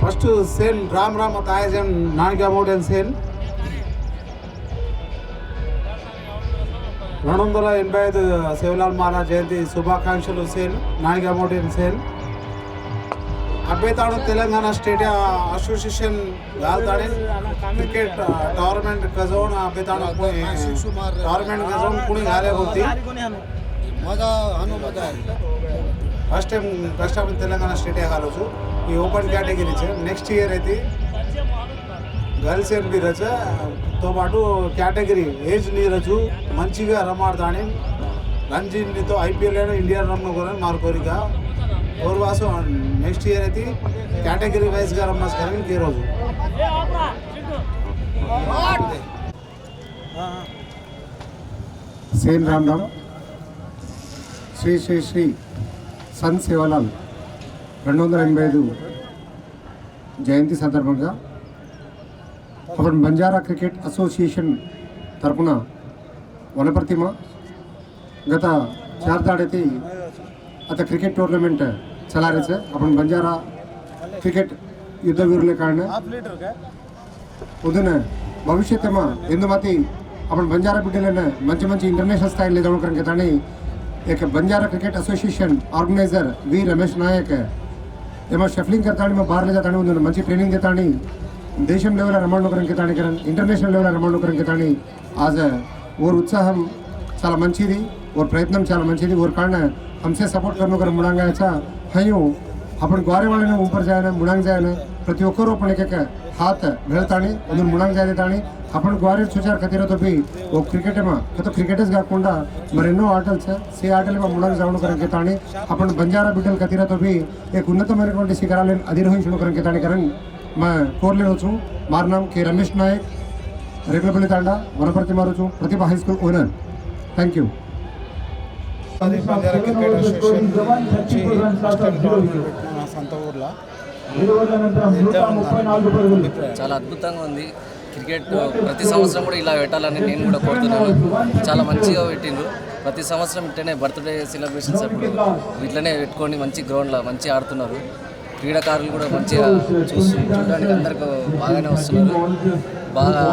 First sale Ram Ram తాయజన్ నాన్కి amount and sale రెండు వందల ఎనభై ఐదు శివలాల్ మహారాజ్ జయంతి శుభాకాంక్షలు సేల్ నాన్కి అమౌంట్ అండ్ సేల్ అబ్బేతాడు Telangana state association గాల్తాడే cricket tournament गजावून बेतान tournament गजावून कुणी घाले होती मजा हानो मजा ఫస్ట్ టైం దక్షిణాపతి తెలంగాణ స్టేట్ కాలేజు ఈ ఓపెన్ కేటగిరీస్ నెక్స్ట్ ఇయర్ అయితే గర్ల్స్ ఎంపీ రచతో పాటు కేటగిరీ ఏజ్ నీరజు మంచిగా రమాడతాని. రంజీతో ఐపీఎల్ ఇండియా రమ్మ కూడా మా కోరిక. ఓర్వాసం నెక్స్ట్ ఇయర్ అయితే కేటగిరీ వైజ్గా రమ్మస్కారం ఈ రోజు. సేమ్ రామ్ రామ్ శ్రీ శ్రీ శ్రీ सन् शिवला रू जयंती सदर्भंग बंजारा क्रिकेट असोसीये तरफ़ वन प्रतिम गत चार अत क्रिकेट टूर्नमेंट चला रहे अब बंजारा क्रिकेट युद्ध वीर कारण उदन भविष्य में इंदमती अपन बंजारा बिडल मत मत इंटरनेशनल स्थायी लेकर એક Banjara cricket association organiser V Ramesh Nayak ఏమో షఫ్లింగ్ కర్తాని మేము భారత కతాని ఉందని మంచి ట్రైనింగ్ కతాని దేశం లెవెల్ రమణలోకరం కతాని కరన్ ఇంటర్నేషనల్ లెవెల్ రమణలోకరం కతాని ఆజ్ ఓర్ ఉత్సాహం చాలా మంచిది ఓర్ ప్రయత్నం చాలా మంచిది ఓర్ కారణ హంసే సపోర్ట్ కర్నోకరం ముడంగా హయూ अपन ग्वारे वाले ने ऊपर जाए ना मुड़ांग जाए ना प्रतियोगिता रोपण के क्या हाथ भेलता नहीं उन्हें मुड़ांग जाए देता नहीं अपन ग्वारे सुचार कथित तो भी वो क्रिकेट में क्या तो, तो क्रिकेटर्स का कौन डा मरे आटल से से आटल में मुड़ांग जाऊँ करने के ताने अपन बंजारा बिटल कथित तो भी एक उन्नत मेरे कौन रमेश नायक रेगुलर बोले तांडा वनप्रति मारोचू प्रतिभा हाई owner. Thank you Banjara cricket association నుంచి ఫస్ట్ టైం టోర్నమెంట్ పెట్టిన మా సొంత ఊర్లో. చాలా అద్భుతంగా ఉంది. క్రికెట్ ప్రతి సంవత్సరం కూడా ఇలా పెట్టాలని నేను కూడా కోరుతున్నాను. చాలా మంచిగా పెట్టిండ్రు. ప్రతి సంవత్సరం ఇట్లనే బర్త్డే సెలబ్రేషన్స్ అప్పుడు ఇట్లనే పెట్టుకొని మంచి గ్రౌండ్లో మంచిగా ఆడుతున్నారు. క్రీడాకారులు కూడా మంచిగా చూస్తూ చూడడానికి అందరికి బాగానే వస్తున్నారు. బాగా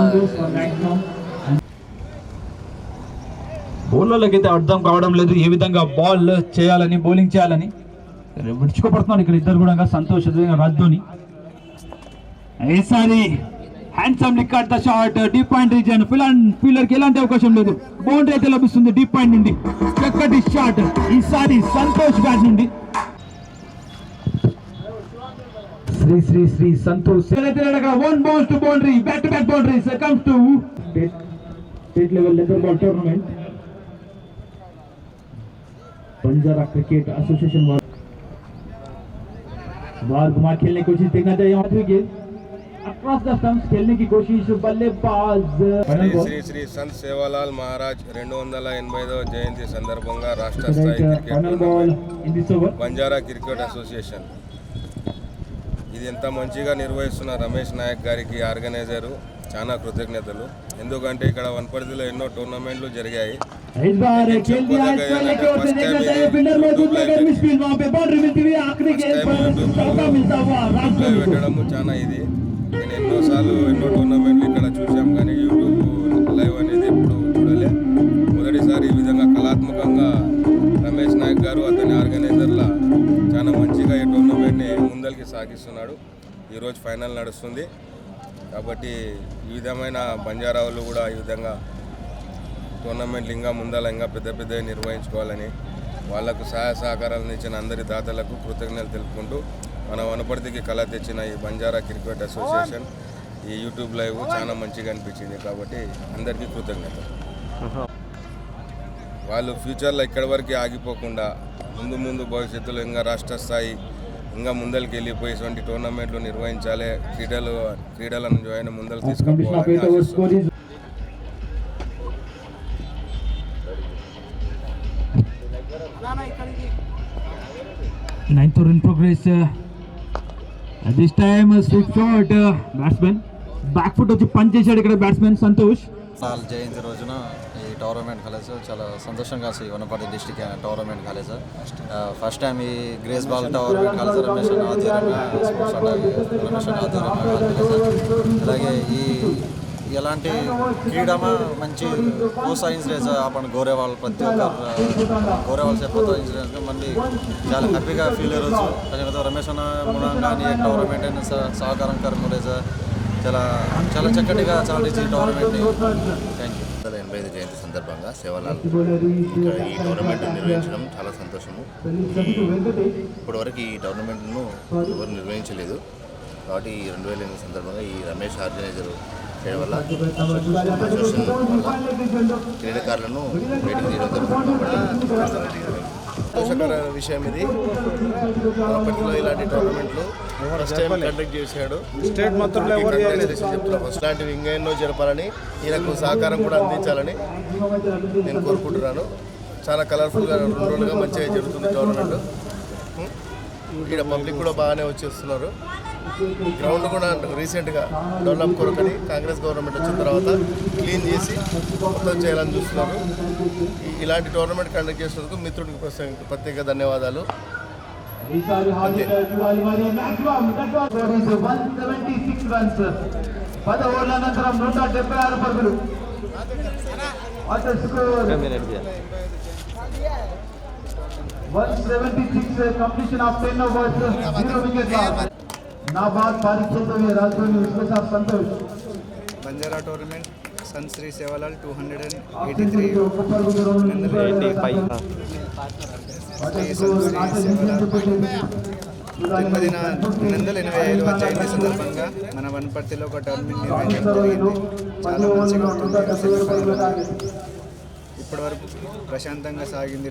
బౌలర్లకు అయితే అర్థం కావడం లేదు. ఏ విధంగా బాల్ చేయాలని బౌలింగ్ చేయాలని. విడుచుకోపడుతున్నాడు ఇక్కడ ఇద్దరు కూడా సంతోష్ రద్దోని ఈసారి handsome లిక్కాడ్ the shot deep point region ఫీలర్కి ఎలాంటి అవకాశం లేదు. బౌండరీ అయితే లభిస్తుంది డీప్ పాయింట్ నుండి. చక్కటి షాట్ ఈసారి సంతోష్ బ్యాట్ నుండి. Shri Shri Shri Santosh. One bounce to boundary back bat back boundaries comes to state level tournament Banjara cricket association वार बार घुमा खेलने की कोशिश देखना चाहिए यहाँ विकेट अक्रॉस द स्टंप्स खेलने की कोशिश बल्लेबाज శ్రీ శ్రీ శ్రీ సంత్ సేవాలాల్ మహారాజ్ రెండు వందల ఎనభై ఐదవ జయంతి సందర్భంగా రాష్ట్ర స్థాయి cricket final ball tournament in this over Banjara cricket association ఇది ఎంత మంచిగా నిర్వహిస్తున్న రమేష్ నాయక్ గారికి ఆర్గనైజరు చాలా కృతజ్ఞతలు. ఎందుకంటే ఇక్కడ వన్ పరిధిలో ఎన్నో టోర్నమెంట్లు జరిగాయి. పెట్టడం చాలా ఇది. నేను ఎన్నోసార్లు ఎన్నో టోర్నమెంట్లు ఇక్కడ చూసాం కానీ యూట్యూబ్ లైవ్ అనేది ఎప్పుడు చూడలే. మొదటిసారి ఈ విధంగా కళాత్మకంగా రమేష్ నాయక్ గారు అతని ఆర్గనైజర్ల చాలా మంచిగా ఈ టోర్నమెంట్ని ముందరికి సాగిస్తున్నాడు. ఈరోజు ఫైనల్ నడుస్తుంది. కాబట్టి ఈ విధమైన బంజారావులు కూడా ఈ విధంగా టోర్నమెంట్లు ఇంకా ముందల ఇంకా పెద్ద పెద్దవి నిర్వహించుకోవాలని వాళ్ళకు సహాయ సహకారాలను ఇచ్చిన అందరి దాతలకు కృతజ్ఞతలు తెలుపుకుంటూ మన వనపర్తికి కళ తెచ్చిన ఈ బంజారా క్రికెట్ అసోసియేషన్ ఈ యూట్యూబ్ లైవ్ చాలా మంచిగా అనిపించింది కాబట్టి అందరికీ కృతజ్ఞతలు. వాళ్ళు ఫ్యూచర్లో ఇక్కడి వరకు ఆగిపోకుండా ముందు ముందు భవిష్యత్తులో ఇంకా రాష్ట్ర స్థాయి ఇంకా ముందరికి వెళ్ళిపోయి ఇటువంటి టోర్నమెంట్లు నిర్వహించాలి. క్రీడలు క్రీడలను జాయిన్ ముందలు తీసుకుపోవాలి ninth run progress this time time, shot batsmen back foot వచ్చి పంచ్ చేశాడు ఇక్కడ బ్యాట్స్మెన్ సంతోష్. సాల్ జయంతి రోజున టోర్నమెంట్ కాలేజ్. చాలా సంతోషంగా C Wanaparthy district tournament college. First time ఈ grace ball tournament college Ramesh Ramesh అలాగే ఈ ఎలాంటి క్రీడమా మంచి ప్రోత్సహించలేదు సార్ అప్పుడు గౌరవాళ్ళు ప్రతి ఒక్క గౌరవాలు ప్రోత్సహించడానికి మళ్ళీ చాలా హ్యాపీగా ఫీల్ అయ్యొచ్చు అదే రమేష్ అన్న కానీ టోర్నమెంట్ అయినా సార్ సహకారం కార్యక్రమం సార్. చాలా చాలా చక్కటిగా చాలా టోర్నమెంట్ని జయంతి సందర్భంగా ఇక్కడ ఇంకా ఈ టోర్నమెంట్ నిర్వహించడం చాలా సంతోషము. ఇప్పటివరకు ఈ టోర్నమెంట్ను ఎవరు నిర్వహించలేదు. కాబట్టి ఈ రెండు వేల ఎనిమిది సందర్భంగా ఈ రమేష్ ఆర్గనైజర్ చేయడం వల్ల క్రీడాకారులను బయటకు తీయడం జరుగుతుంది. సంతోషకర విషయం ఇది. అప్పట్లో ఇలాంటి టోర్నమెంట్లు ఫస్ట్ టైం కండక్ట్ చేశాడు. స్టేట్ చేయలేదు? ఫస్ట్ లాంటివి ఇంకా ఎన్నో జరపాలని ఈయనకు సహకారం కూడా అందించాలని నేను కోరుకుంటున్నాను. చాలా కలర్ఫుల్గా రెండు రోజులుగా మంచిగా జరుగుతుంది టోర్నమెంట్ ఇక్కడ పబ్లిక్ కూడా బాగానే వచ్చేస్తున్నారు. గ్రౌండ్ కూడా రీసెంట్గా డెవలప్ కొరకని కాంగ్రెస్ గవర్నమెంట్ వచ్చిన తర్వాత క్లీన్ చేసి మొత్తం చేయాలని చూస్తున్నారు. ఇలాంటి టోర్నమెంట్ కండక్ట్ చేసినందుకు మిత్రుడికి ప్రత్యేక- ధన్యవాదాలు. వన్ సెవెంటీ సిక్స్ పద ఓవర్ల అనంతరం నూట డెబ్బై ఆరు పరుగులు one seventy six completion of ten overs zero wicket Banjara tournament sun Shri Sevalal two hundred and eighty three eighty రెండు వందల ఎనభై ఐదవ జయంతి సందర్భంగా మన వనపర్తిలో ఒక టోర్నమెంట్ నిర్వహించడం జరిగింది. చాలా మంచిగా ఉంటుంది. ఈరోజు సెమీఫైనల్. ఇప్పటి వరకు ప్రశాంతంగా సాగింది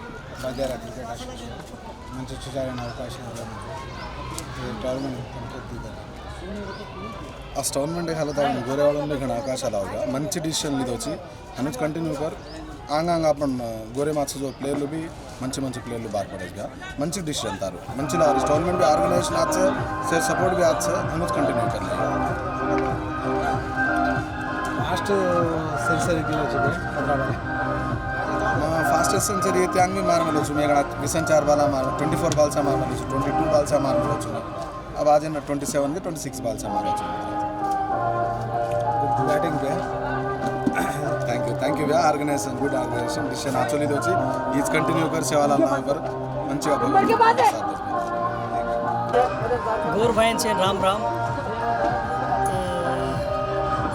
బంజారా క్రికెట్ అసోసియేషన్ మంచి చూసారనే అవకాశం ಟೂರ್ನಮೆಂಟ್ ಆ ಟೂರ್ನಮೆಂಟಿಗೆ ಹಲದ ಗೋರೆವಾಳಂದ್ರೆ ಕಣ ಅವಕಾಶ ಅಲ್ಲ ಆಗ ಮಂಚಿ ಡಿಸಿಷನ್ వచ్చి అనుజ్ కంటిన్యూ కర్ ఆంగాంగ్ అప్పుడు గోరే మాచ్ జో ప్లేయర్లు బి మంచి మంచి ప్లేయర్లు బాగుపడేగా మంచి డిసిషన్ తారు. మంచి టోర్నమెంట్ బి ఆర్గనైజేషన్ ఆచే సేఫ్ సపోర్ట్ బి ఆచే అనుజ్ కంటిన్యూ కర్ లాస్ట్ సెన్సర్ వచ్చింది स्टेशन से रही त्यान भी मार मिलो मैं मिशन चार बाल मार ट्वेंटी फोर बाल मार मिलो ट्वेंटी टू बाल मार मिलो अब आज ट्वेंटी सेवन के ट्वेंटी सिक्स बाल मार बैटिंग पे थैंक यू थैंक यू भैया ऑर्गेनाइजेशन गुड ऑर्गेनाइजेशन डिसीजन आचोली వచ్చి ఈజ్ కంటిన్యూ కర్ సేవాల అన్న ఒకరు మంచిగా గోర్ భయన్ సేన్ రామ్ రామ్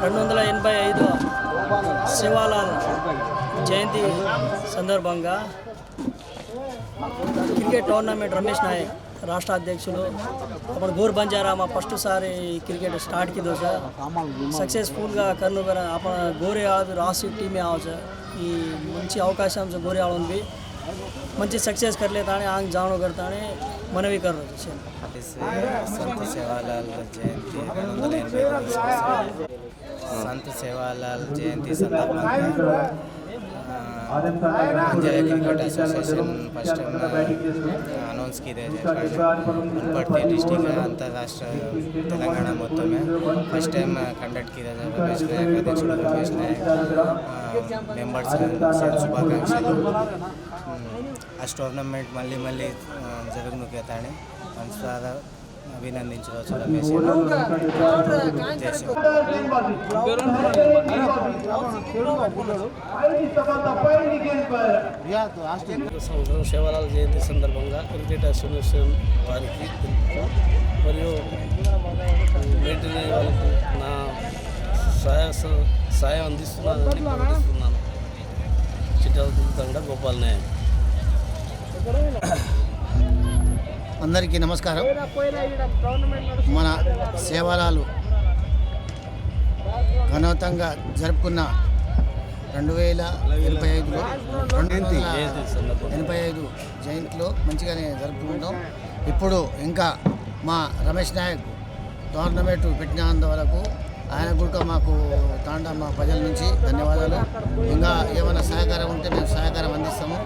రెండు వందల ఎనభై ఐదు శివాలాల్ जयंती सदर्भंग क्रिकेट टोर्नामेंट रमेश नायक राष्ट्र अध्यक्ष गोर बंजारा फस्ट सारी क्रिकेट स्टार्ट की सर सक्सेस्फुल कर्नूर आप गोरे राशि टीम आव सर मंच अवकाश गोरे आलोमी मंजी सक्सेस कर ले है आंग जानो करता है मनवी कर संत सेवालाल जयंती संत ಜಯಕ ಅಸೋಸಿಯೇಷನ್ ಫಸ್ಟ್ ಅನೌನ್ಸ್ಗೆ ಇದೆ. ಪಡ್ತೀವಿ ಡಿಸ್ಟಿಕ್ ಅಂತಾರಾಷ್ಟ್ರ ತೆಲಂಗಾಣ ಮತ್ತೊಮ್ಮೆ. ಫಸ್ಟ್ ಟೈಮ್ ಕಂಡಕ್ಟ್ ಇದೆ. ರಮೇಶ್ ನಾಯಕ್ ಅಧ್ಯಕ್ಷರು ಮೆಂಬರ್ಸ್ ಶುಭಾಕಾಂಕ್ಷಲು ಅಷ್ಟು ಟೂರ್ನಮೆಂಟ್ ಮಲ್ಲಿ ಮಲ್ಲಿ ಜರುಗನುಕ್ಕೆ ತಾಣೆ. ಮನ್ಸಾದ అభినందించవచ్చు రమేష్ సంవత్సరం శివలాల్ జయంతి సందర్భంగా క్రికెట్ అసోసియేషన్ వారికి మరియు మెయింటైన్ వాళ్ళకి నా సహాయ సాయం అందిస్తున్నానని ప్రకటిస్తున్నాను చిట్టాల గోపాల్ నాయక్ అందరికీ నమస్కారం. మన సేవలాలు ఘనవంతంగా జరుపుకున్న రెండు వేల ఎనభై ఐదులో రెండు ఎనభై ఐదు జయంతిలో మంచిగానే జరుపుకుంటాం. ఇప్పుడు ఇంకా మా రమేష్ నాయక్ టోర్నమెంట్ పెట్టినంత వరకు ఆయన కూడా మాకు తాండా మా ప్రజల నుంచి ధన్యవాదాలు. ఇంకా ఏమైనా సహకారం ఉంటే మేము సహకారం అందిస్తాము.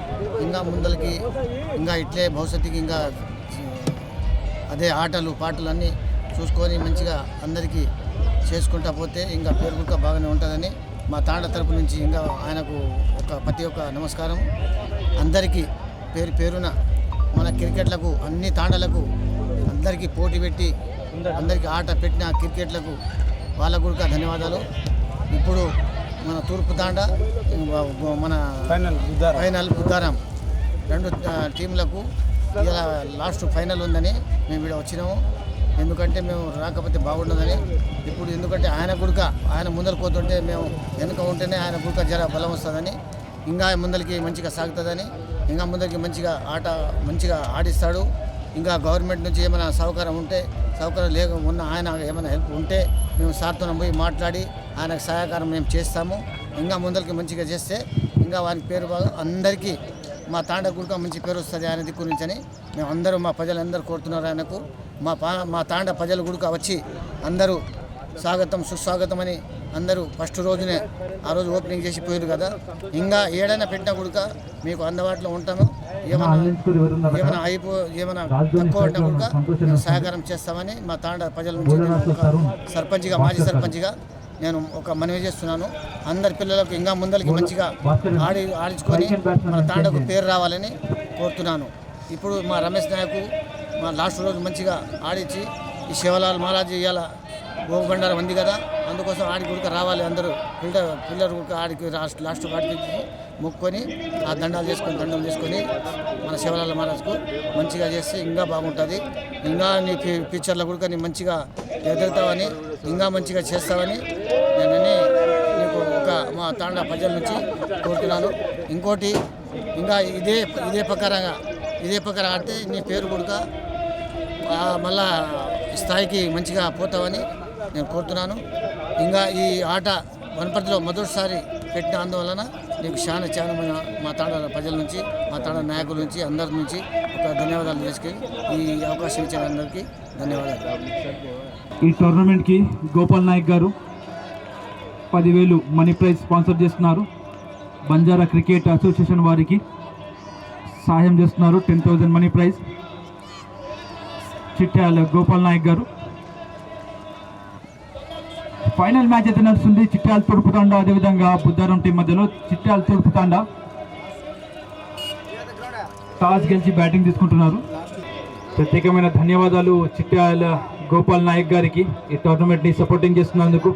ఇంకా ముందరికి ఇంకా ఇట్లే భవిష్యత్తుకి ఇంకా అదే ఆటలు పాటలు అన్నీ చూసుకొని మంచిగా అందరికీ చేసుకుంటా పోతే ఇంకా పేరు కూడా బాగానే ఉంటుందని మా తాండ తరపు నుంచి ఇంకా ఆయనకు ఒక ప్రతి ఒక్క నమస్కారం. అందరికీ పేరు పేరున మన క్రికెట్లకు అన్ని తాండలకు అందరికీ పోటీ పెట్టి అందరికీ ఆట పెట్టిన క్రికెట్లకు వాళ్ళకు కూడా ధన్యవాదాలు. ఇప్పుడు మన తూర్పు తాండ మన ఫైనల్ బుద్ధారా ఫైనల్ బుద్ధారం రెండు టీంలకు ఇలా లాస్ట్ ఫైనల్ ఉందని మేము ఇక్కడ వచ్చినాము. ఎందుకంటే మేము రాకపోతే బాగుండదని. ఇప్పుడు ఎందుకంటే ఆయన గుడక ఆయన ముందర పోతుంటే మేము వెనుక ఉంటేనే ఆయన గుడక జర బలం వస్తుందని. ఇంకా ముందరికి మంచిగా సాగుతుందని. ఇంకా ముందరికి మంచిగా ఆట మంచిగా ఆడిస్తాడు. ఇంకా గవర్నమెంట్ నుంచి ఏమైనా సహకారం ఉంటే సహకారం లేక ఉన్న ఆయన ఏమైనా హెల్ప్ ఉంటే మేము సార్తో పోయి మాట్లాడి ఆయనకు సహకారం మేము చేస్తాము. ఇంకా ముందరికి మంచిగా చేస్తే ఇంకా వారి పేరు బాగా అందరికీ మా తాండ గుడిక మంచి పేరు వస్తుంది ఆయన దిక్కు నుంచి అని మేము అందరూ మా ప్రజలందరూ కోరుతున్నారు ఆయనకు. మా పా మా తాండ ప్రజల గుడిక వచ్చి అందరూ స్వాగతం సుస్వాగతం అని అందరూ ఫస్ట్ రోజునే ఆ రోజు ఓపెనింగ్ చేసి పోయారు కదా. ఇంకా ఏడైనా పెట్టినా గుడిక మీకు అందుబాటులో ఉంటాము. ఏమైనా ఏమైనా అయిపో ఏమైనా తక్కువ ఉన్నా కూడా మేము సహకారం చేస్తామని మా తాండ ప్రజల నుంచి సర్పంచ్గా మాజీ సర్పంచ్గా నేను ఒక మనవి చేస్తున్నాను. అందరి పిల్లలకు ఇంకా ముందరికి మంచిగా ఆడి ఆడించుకొని మన తాండకు పేరు రావాలని కోరుతున్నాను. ఇప్పుడు మా రమేష్ నాయకు మా లాస్ట్ రోజు మంచిగా ఆడించి ఈ శివలాల్ మహారాజ్ ఇవాళ గోగు బండారం ఉంది కదా అందుకోసం ఆడి గుడిక రావాలి అందరూ. పిల్లర్ పిల్లర్ గుడిక ఆడికి లాస్ట్ లాస్ట్ ఆడికి మొక్కుకొని ఆ దండాలు చేసుకొని దండం చేసుకొని మన శివలాల్ మహారాజ్కు మంచిగా చేస్తే ఇంకా బాగుంటుంది. ఇంకా నీ ఫ్యూచర్లో కూడా నీ మంచిగా ఎదుగుతావని ఇంకా మంచిగా చేస్తావని నేనని నీకు ఒక మా తాండా ప్రజల నుంచి కోరుతున్నాను. ఇంకోటి ఇంకా ఇదే ఇదే ప్రకారంగా ఇదే ప్రకారం ఆడితే నీ పేరు కొడుక మళ్ళా స్థాయికి మంచిగా పోతావని నేను కోరుతున్నాను. ఇంకా ఈ ఆట వనపర్తిలో మొదటిసారి పెట్టిన అందువలన నీకు చాలా చాలా మన మా తాడ ప్రజల నుంచి మా తాడ నాయకుల నుంచి అందరి నుంచి ఒక ధన్యవాదాలు తీసుకెళ్ళి ఈ అవకాశం ఇచ్చిన అందరికీ ధన్యవాదాలు. ఈ టోర్నమెంట్కి గోపాల్ నాయక్ గారు పదివేలు మనీ ప్రైజ్ స్పాన్సర్ చేస్తున్నారు. బంజారా క్రికెట్ అసోసియేషన్ వారికి సహాయం చేస్తున్నారు. Ten thousand money prize. Chityala Gopal Nayak గారు. ఫైనల్ మ్యాచ్ అయితే నడుస్తుంది. చిట్టాల తూర్పు తండ. అదేవిధంగా బుద్ధారం టీం మధ్యలో చిట్టాల తూర్పు తండ. టాస్ గెలిచి బ్యాటింగ్ తీసుకుంటున్నారు. ప్రత్యేకమైన ధన్యవాదాలు చిట్టాల గోపాల్ నాయక్ గారికి. ఈ టోర్నమెంట్ని సపోర్టింగ్ చేస్తున్నందుకు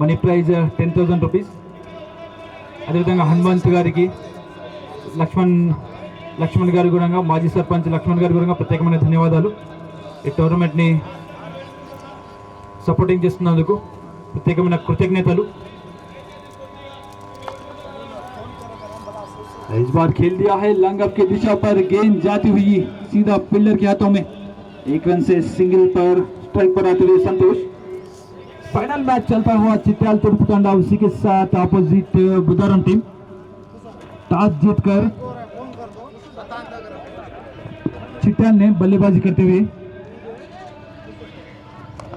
money prize ten thousand rupees. అదేవిధంగా హనుమంత్ గారికి లక్ష్మణ్ లక్ష్మణ్ గారి గురంగా మాజీ సర్పంచ్ లక్ష్మణ్ గారి గురంగా ప్రత్యేకమైన ధన్యవాదాలు. ఈ టోర్నమెంట్ని సపోర్టింగ్ చేస్తున్నందుకు ప్రత్యేకమైన కృతజ్ఞతలు इस बार खेल दिया है लंगअप की दिशा पर गेंद जाती हुई सीधा पिल्लर के हाथों में एक रन से सिंगल पर स्ट्राइक पर आते हुए संतोष फाइनल मैच चलता हुआ चित्याल तुर्पकांडा उसी के साथ अपोजिट बुदारम टीम टॉस जीतकर चित्याल ने बल्लेबाजी करते हुए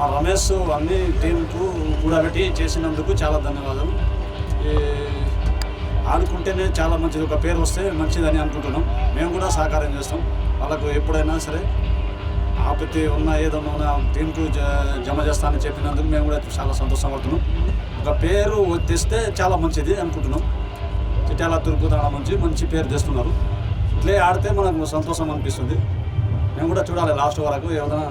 ఆ రమేష్ అన్ని టీంకు కూడబెట్టి చేసినందుకు చాలా ధన్యవాదాలు. ఈ ఆడుకుంటేనే చాలా మంచిది. ఒక పేరు వస్తే మంచిదని అనుకుంటున్నాం. మేము కూడా సహకారం చేస్తాం. వాళ్ళకు ఎప్పుడైనా సరే ఆపత్తి ఉన్న ఏదైనా ఉన్న టీంకు జ- జమ చేస్తానని చెప్పినందుకు మేము కూడా చాలా సంతోషపడుతున్నాం ఒక పేరు తెస్తే చాలా మంచిది అనుకుంటున్నాం. చిట్యాల తూర్పు తాళ నుంచి మంచి పేరు తెస్తున్నారు. ఇట్లే ఆడితే మనకు సంతోషం అనిపిస్తుంది. మేము కూడా చూడాలి లాస్ట్ వరకు ఏదైనా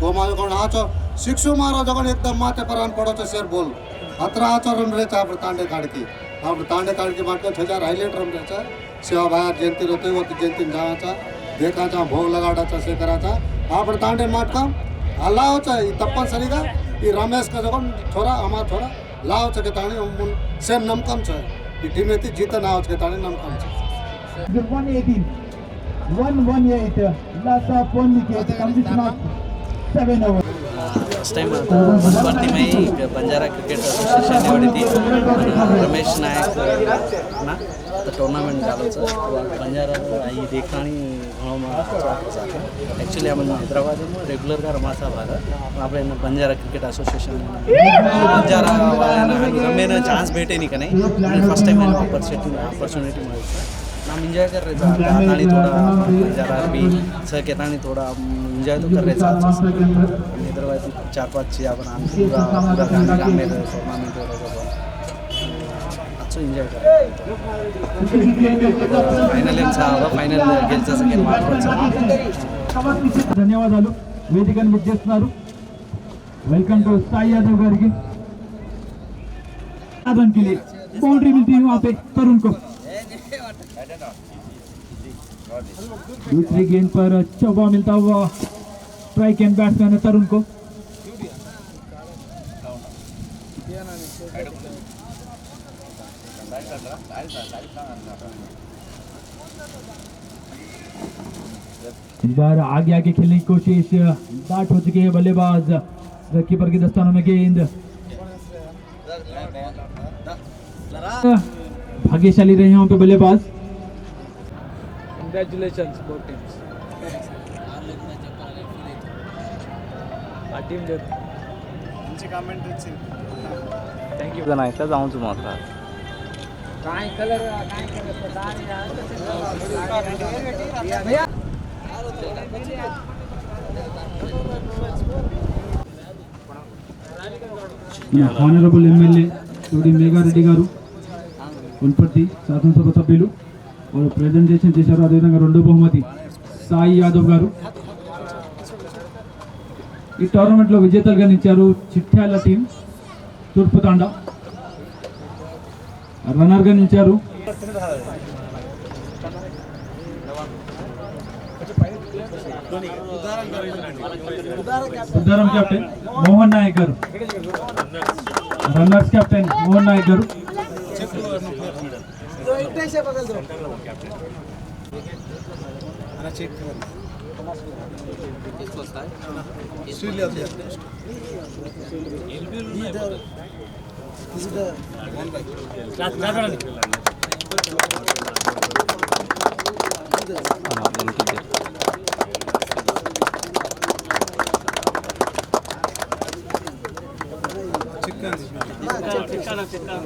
ગોમાલ ગણ આચો શિક્ષુ મારો જગણ એકદમ માથે પરાન પડો છે શેર બોલ અત્ર આચરણ રહે છે આપણે તાંડે કાઢકી આપણે તાંડે કાઢકી માટે છ હજાર હાઇલાઇટ રમ રહે છે સેવા ભાયા જયંતિ રોતી હોતી જયંતિ જાવા છે देखा था भोग लगाड़ा था से करा था आप तांडे माट का लाओ था ये तप्पन सरी का ये रमेश का जगह थोड़ा हमारा थोड़ा लाओ था के ताने उन सेम नमकम था ये टीम थी जीता ना उसके ताने नमकम था 118 118 last up one wicket condition of first time భర్తీమై Banjara cricket association ఎవరిది రమేష్ నాయక్ టోర్నమెంట్ కాలేదు సార్ బంజారా ఇది కానీ యాక్చువల్లీ ఆమె హైదరాబాద్ రెగ్యులర్గా రమాసా బాగా అప్పుడు బంజారా క్రికెట్ అసోసియేషన్ బంజారా నేను ఛాన్స్ పెట్టేని కానీ ఫస్ట్ టైం ఆపర్చునిటీ ఆపర్చునిటీ మాది हम इंजॉय कर रहे थे आता आणि थोड़ा जरा भी सह कहता नहीं थोड़ा इंजॉय तो कर रहे थे अच्छे अदरवाइज चार पाँच चीज़ अपन हम पूरा पूरा गाने गाने रहे टूर्नामेंट हो रहे अच्छा इंजॉय कर फाइनल एम सहा फाइनल गेलचा सेकंड मार्च धन्यवाद आलो. वेदिकांनी विद्यासनारू वेलकम टू साई यादव गार्गी. साधन के लिए बाउंड्री मिलती है वहाँ पे तरुण को. दूसरी गेंद पर चौबा मिलता हुआ स्ट्राइक एंड बैट्समैन है तरुण को। इस बार आगे आगे खेलने की कोशिश डाट हो चुकी है बल्लेबाज। कीपर के दस्तानों में गेंद। भाग्यशाली रहे यहाँ पे बल्लेबाज। కంగ్రాచులేషన్స్ ఫోర్ టీమ్స్ ఆ టీం లేదు. మంచి కామెంట్ వచ్చింది. థ్యాంక్ యూ ఇట్లా సౌండ్స్ మాట్లాడు కాయ కలర్ కాయ కలర్ హానరబుల్ ఎమ్మెల్యే చూడి మేఘారెడ్డి గారు ఉన్పర్తి శాసనసభ సభ్యులు వారు ప్రజెంటేషన్ చేశారు. అదేవిధంగా రెండో బహుమతి సాయి యాదవ్ గారు. ఈ టోర్నమెంట్లో విజేతలుగా నిలిచారు చిట్యాల టీం తూర్పు తాండా రన్నర్గా నిలిచారు. ఉద్దారం కెప్టెన్ మోహన్ నాయక్ గారు. రన్నర్స్ కెప్టెన్ మోహన్ నాయక్ గారు. इकडे बघा जो मला चेक చిక్కన్ చిక్కన్ చిక్కన్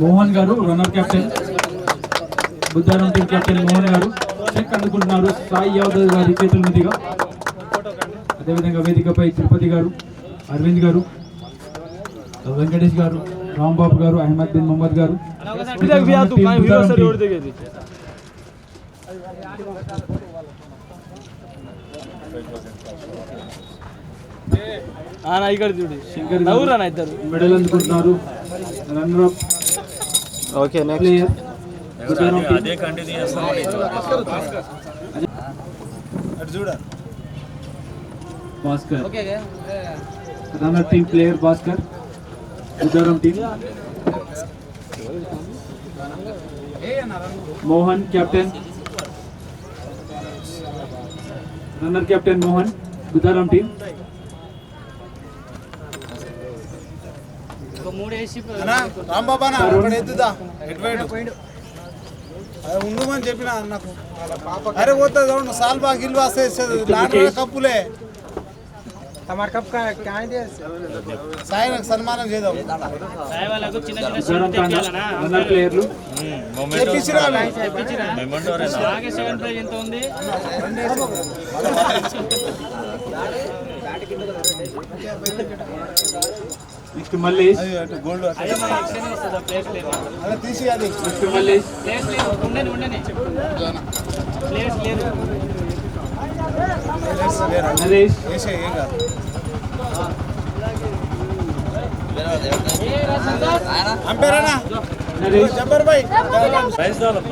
మోహన్ గారు runner captain Buddharam team captain Mohan గారు. చెక్ అందుకుంటున్నారు సాయి యాదవ్ గారి చేతుల మీదుగా. అదేవిధంగా వేదికపై తిరుపతి గారు అరవింద్ గారు వెంకటేష్ గారు రాంబాబు గారు అహ్మద్ బిన్ మొహమ్మద్ గారు. ఇక్కడ చూడు. శంకర్ ఇద్దరు. Medal అందుకుంటున్నారు. Runner up okay player Buddharam team అటు చూడ. Bhaskar runner team player Bhaskar Uddaram team Mohan captain runner captain Mohan Uddaram team Rambaba ఎత్తుదా ఎటువైడు ఉండమని చెప్పిన నాకు అరే పోతా పోతుంది అవును సాల్బా గిల్వా లాంటి కప్పులే. हमारे कब का సాయి నాకు సన్మానం చేద్దాం. చెప్పించిరా ఎంత ఉంది? నెక్స్ట్ మళ్ళీ. గోల్డ్ తీసి అది నెక్స్ట్ మళ్ళీ. ప్లేస్ లేదు. ఉండని ఉండని. ప్లేస్ లేదు. అంపేరానా జబ్బర్ భాయ్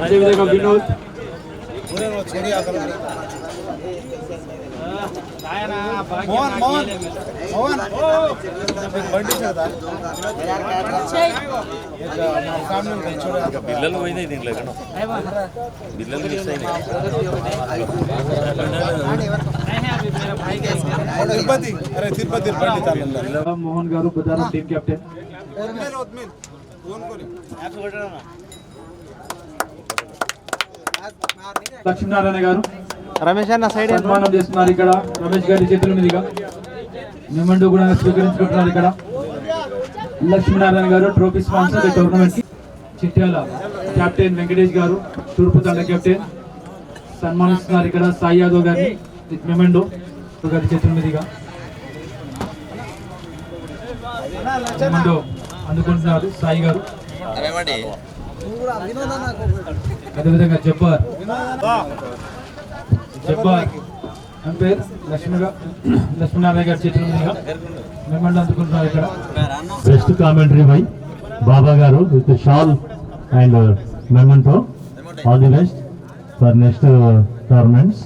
అదేవిధంగా వినోద్. మోహన్ మోహన్ మోహన్ బండి చేద్దా పిల్లలు పోయినాయి దీంట్లో పిల్లలు మిస్ అయినాయి తిరుపతి అరే తిరుపతి బండి తాను మోహన్ గారు బజారం టీం కెప్టెన్ లక్ష్మీనారాయణ గారు రమేష్ అన్న సైడ్ సన్మానం చేస్తున్నారు ఇక్కడ. రమేష్ గారి చేతుల మీదుగా. మెమండో కూడా స్వీకరించుకుంటున్నారు ఇక్కడ. లక్ష్మీనారాయణ గారు ట్రోఫీ స్పాన్సర్ ఈ టోర్నమెంట్ చిట్యాల కెప్టెన్ వెంకటేష్ గారు తూర్పు తండ కెప్టెన్ సన్మానిస్తున్నారు ఇక్కడ సాయి యాదవ్ గారిని మెమెండో గారి చేతుల మీదుగా. మెమెండో అందుకుంటున్నారు సాయి గారు. అదేవిధంగా జబ్బార్. జబ్బార్. అని పేరు? లక్ష్మి గా- లక్ష్మీనారాయణ గారి చేతుల మీదుగా మెమెండో అందుకుంటున్నారు ఇక్కడ. బెస్ట్ కామెంటరీ బై బాబా గారు with shawl and memento all the best for next tournaments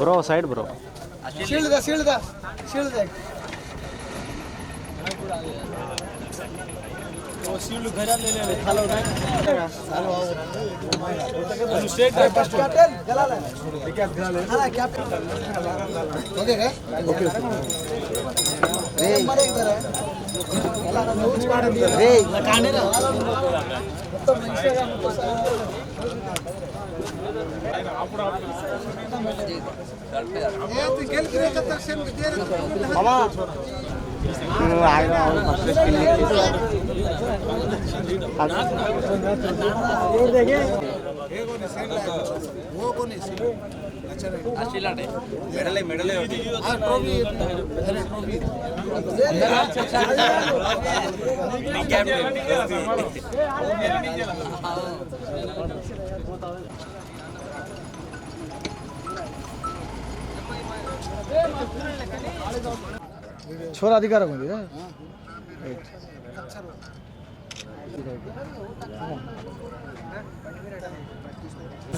bro side bro ಸೀಳು ಗರಲ್ಲೇ ಹಲೋ ನಾನು ಸ್ಟೇಟ್ ಫಸ್ಟ್ ಕ್ಯಾಪ್ಟನ್ ಗಲಾಲ ವಿಕಾಸ್ ಗಲಾಲ ಹಾ ಕ್ಯಾಪ್ಟನ್ ಓಕೆ ಓಕೆ ರೇ ಮರೆ ಇದ್ದಾರೆ ರೇ ಕಾಣೆರ మొత్తం మంచిగా మొత్తం మామా ఆయన ఫస్ట్ స్కిల్ अरे ट्रॉफी छोरा अधिकार ఉంది ఈ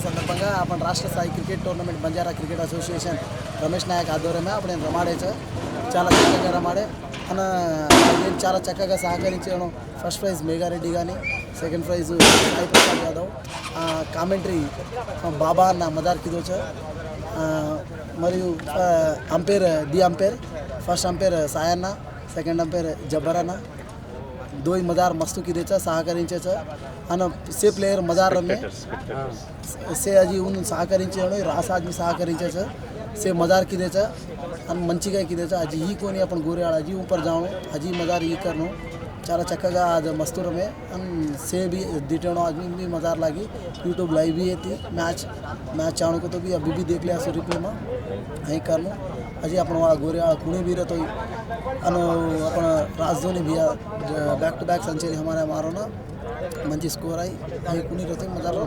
సందర్భంగా అప్పుడు రాష్ట్ర స్థాయి cricket tournament Banjara cricket association Ramesh Nayak ఆధ్వర్యమే అప్పుడు నేను రమాడేచా చాలా చక్కగా రమాడే. తన నేను చాలా చక్కగా సహకరించడం. ఫస్ట్ ప్రైజ్ మేఘారెడ్డి కానీ సెకండ్ ప్రైజ్ హైప్రసాద్ యాదవ్. కామెంటరీ బాబా అన్న మదార్ కిదోచా మరియు umpire the umpire first umpire Sayanna second umpire Jabbar అన్న. दो ही मजार मस्तुकी देचा सहकार से प्लेयर मजार रमे. हाँ. से अजी उन सहकार रास आदमी सहकार से मजार की देचा अन मंची का की देचा. अजी ही कोनी अपन गोरे आड़ा अजी ऊपर जाऊँ अजी मजार ये कर लूँ चारा चक्का का आज मस्त रमे. अन से भी दिटेनो आदमी भी मजार लगी. यूट्यूब लाइव भी है थी मैच मैच चाणों को तो भी अभी भी देख लिया सो रिप्ले में आज आप गोरिया कुणीवीर तो आप राजधानी भी बैक टू बैक सेंचुरी हमारे मारो ना मंजी स्कोर आई अभी कुणी रहते मज़ा रहा